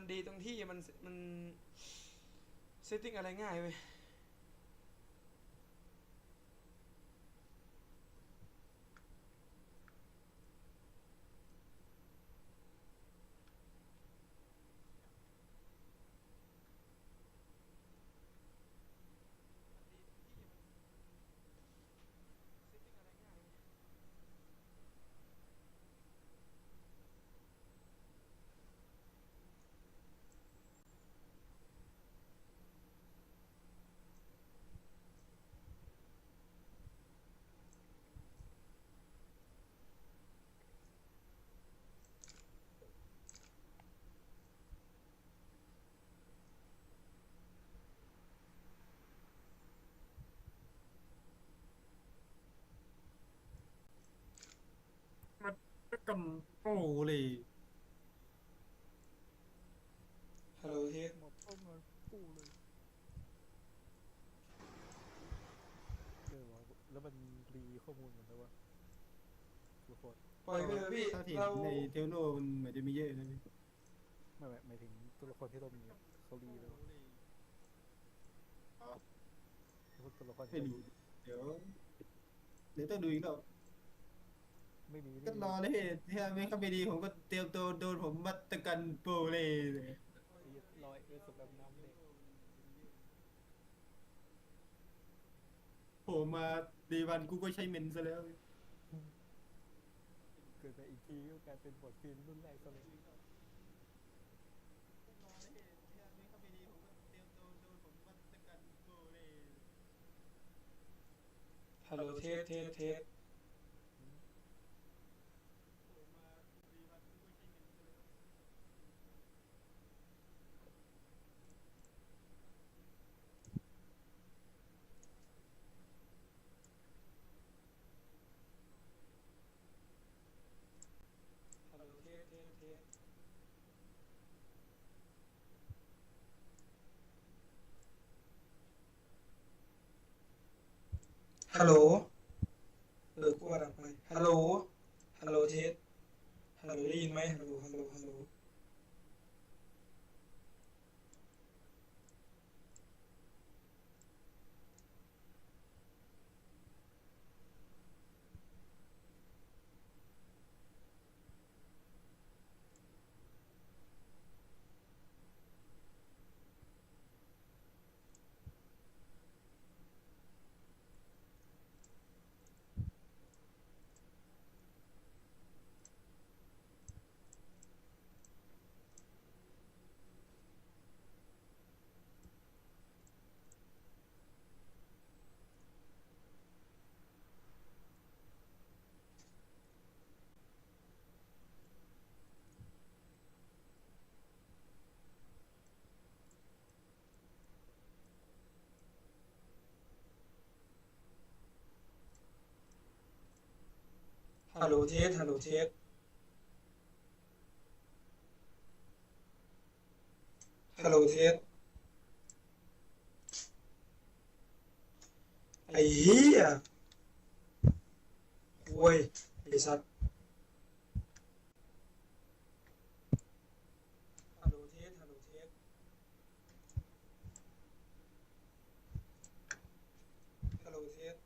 มันดีตรงที่มันมันเซตติ้งอะไรง่ายเว้ย ก็กำโอ้เลยฮัลโหลเทสหมดต้มเลยปูเลยเออวะแล้วมันรีข้อมูลเหมือนกันว่าทุกคนปล่อยไปเถอะพี่ถ้าที่เราในเทลโนมันไม่ได้มีเยอะนะพี่ไม่ไม่หมายถึงตัวละครที่เรามีอะเขารีแล้วพวกตัวละครที่ไม่เราดีมีเดี๋ยวเดี๋ยวต้องดูอีกรอบ ไม่มีก็รอเลยถ้าไม่เข้าไปดีผมก็เตรียมตัวโดนผมมัดตะกันโปเลยลอยเออสแบบน้ำเลยโผล่มาดีวันกูก็ใช้เมนซะแล้ว เกิดมาอีกทีก็กลายเป็นบทฟิล์มรุ่นแรกซะเลยฮัลโหลเทสเทสเทสฮัลโหลเทสเทสเทส ฮัลโหลเออกูว่าดังไปฮัลโหลฮัลโหลเทสฮัลโหลได้ยินไหมฮัลโหลฮัลโหลฮัลโหล ฮัลโหลเทสฮัลโหลเทสฮัลโหลเทสไอ้เหี้ยโว้ยไอ้สัตว์ฮัลโหลเทส ฮัลโหลเทส ฮัลโหลเทส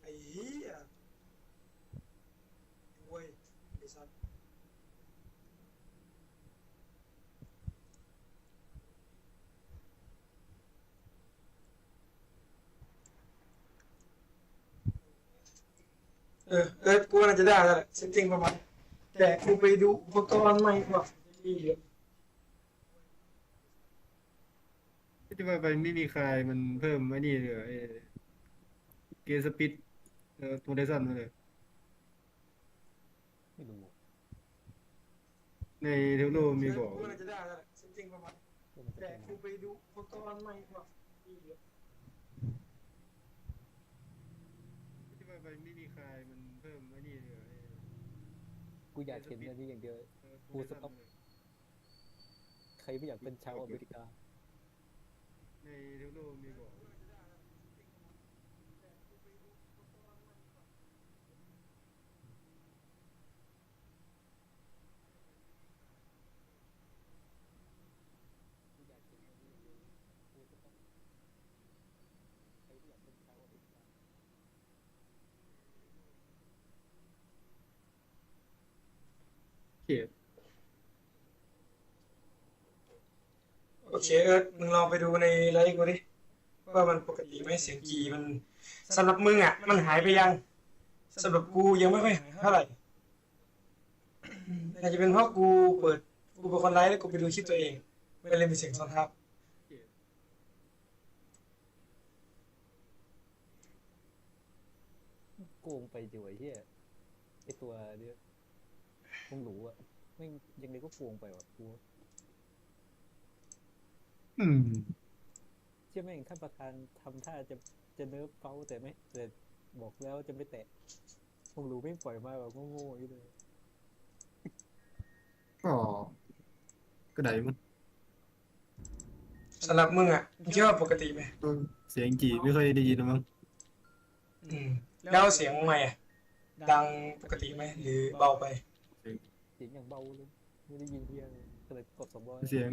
ไอ้เหี้ยโว้ยไอ้สัตว์ เออเออกูว่าน่าจะได้แล้วแหละเซตติ้งประมาณนี้แต่กูไปดูอุปกรณ์ใหม่ก่อนอีกเยอะที่ว่าไปไม่มีใครมันเพิ่มไอ้นี่เลยไอ้เกสปิดเอ่อตัวเดซันมาเลยไม่รู้ในเทลโนมีบอก กูว่าน่าจะได้แล้วแหละเซตติ้งประมาณนี้ว่ามันจะแต่เป็นกูไปดูอุปกรณ์ใหม่ก่อนอีกเยอะ ที่ว่า ไปไม่มีใครมันเพิ่มไอ้นี่เลยไอ้กูอยากเห็นอันนี้อย่างเดียวเอ่อกูสต็อป ใครไม่อยากเป็นชาวอเมริกา ในเทลโนมีบอก เหี้ยโอเคเอิร์ธมึงลองไปดูในไลฟ์กูดิว่ามันปกติไหมเสียงกีมันสำหรับมึงอะ มันหายไปยังสำหรับกูยังไม่ค่อยหายเท่าไหร่อาจจะเป็นเพราะกูเปิดกูเป็นคนไลฟ์แล้วกูไปดูคลิปตัวเองไม่ได้เล่นเป็นเสียงซ้อนทับโกงไปดีวะไอ้เฮียไอตัวเนี้ย คงรู้อะไม่งยังไงก็โกงไปว่ะกูอืมเชื่อแม่งท่านประธานทำท่าจะจะเนิร์ฟเป้าแต่ไม่แต่บอกแล้วจะไม่แตะคงรู้ไม่งปล่อยมาแบบโง่ๆอย่างนี้เลยก็ก็ได้มั้งสำหรับมึงอะมึงคิดว่าปกติไหมก็เสียงจีไม่ค่อยได้ยินหรอกมั้งอืมแล้วเสียงไม่อะดังปกติไหมหรือเบาไป เสียงอย่างเบาเลยไม่ได้ยินเพียงก็เลยกดสองร้อยเสียง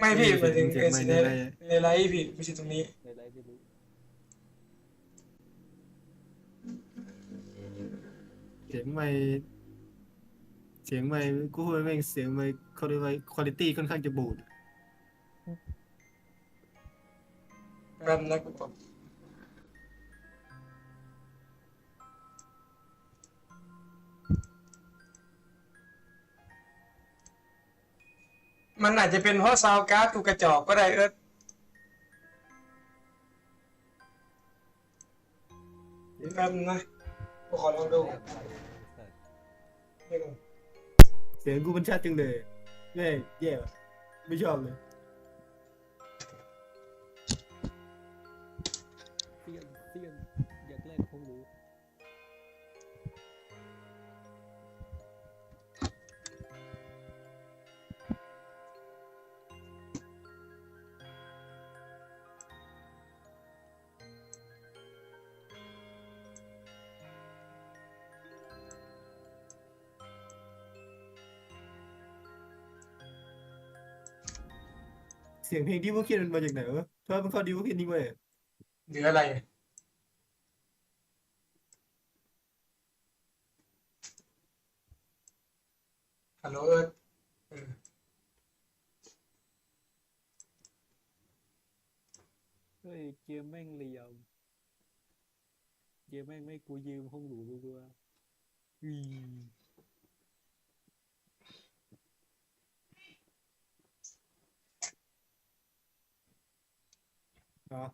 ไม่พี่หมายถึงเสีเอยงอไม่ในได้ในไลฟ์พี่ไม่ใช่ตรงนี้ ในไลฟ์ไม่รู้เสียงไม่เสียงไม่กูพูดแม่งเสียงไม่เขาเรียกว่าคุณภาพค่อนข้างจะบูดแป๊บนะกูปรับ มันอาจจะเป็นเพราะซาวการ์ดกูกระจอกก็ได้เอิร์ธเดี๋ยวแป๊บนึงนะกูขอลองดูแอบไปสัตว์ไม่ก่อนเสียงกูมันชัดจังเลยแม่ยแย่ว่ะไม่ชอบเลย เสียงเพลงที่พวกเขียนมันมาจากไหนวะถ้ามันเข้าดีพวกเขียนนี่เว้ยหรืออะไร ฮัลโหลเอิร์ธเออเฮ้ยเกมแม่งเหลี่ยมเกมแม่งไม่กูยืมห้องหรูรู้ตัวอืม อ๋อ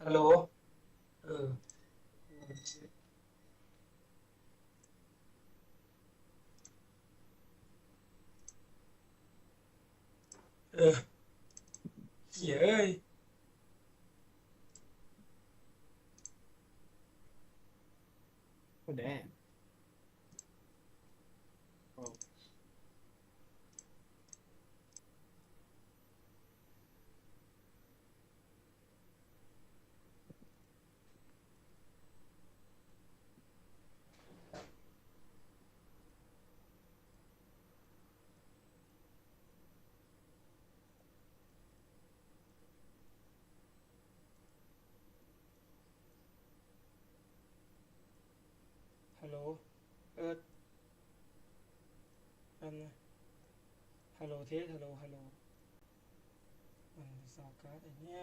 ฮัลโหลเออเออเหี้ยเอ้ย ก็แน่อ๋อ ฮัลโหล เอิร์ธอันนะ ฮัลโหลเทสฮัลโหลฮัลโหลมันสาวการ์ดไอเนี้ย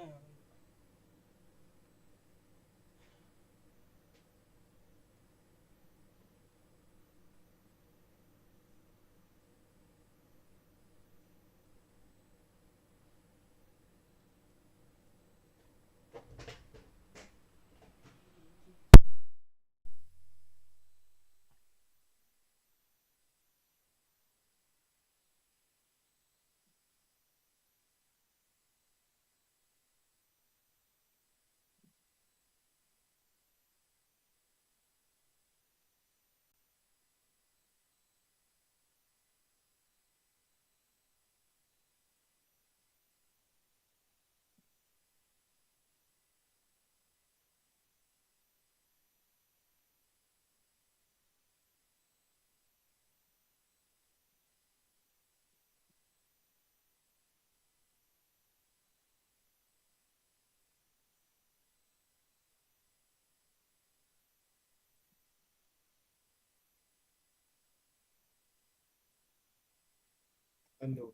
นดู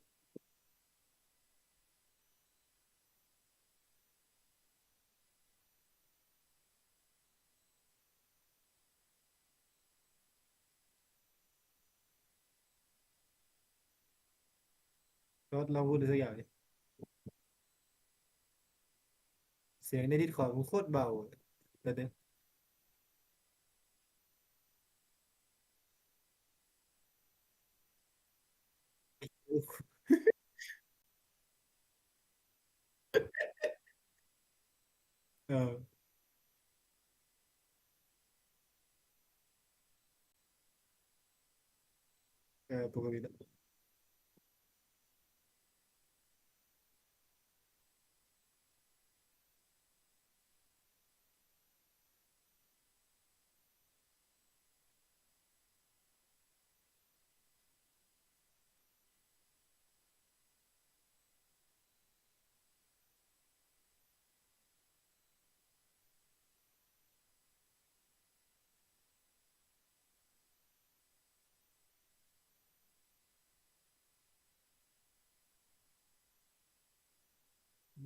รถเราพูดอะไรสักอย่างดิเสียงในดิสคอร์ดมันโคตรเบาแต่เดี๋ยว เออ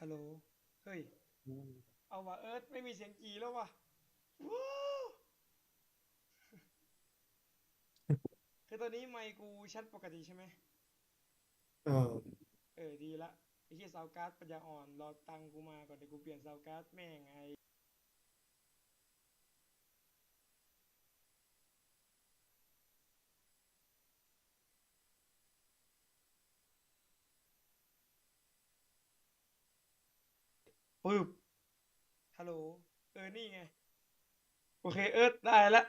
ฮัลโหล เฮ้ย เอาว่ะเอิร์ธไม่มีเสียงกีแล้วว่ะว้าวคือตอนนี้ไมค์กูชัดปกติใช่ไหม เออเออดีละไอ้ที่ซาวการ์ดปัญญาอ่อนรอตังค์กูมาก่อนเดี๋ยวกูเปลี่ยนซาวการ์ดแม่งไง ปึ๊บฮัลโหล เออ นี่ไง โอเค เออได้ละ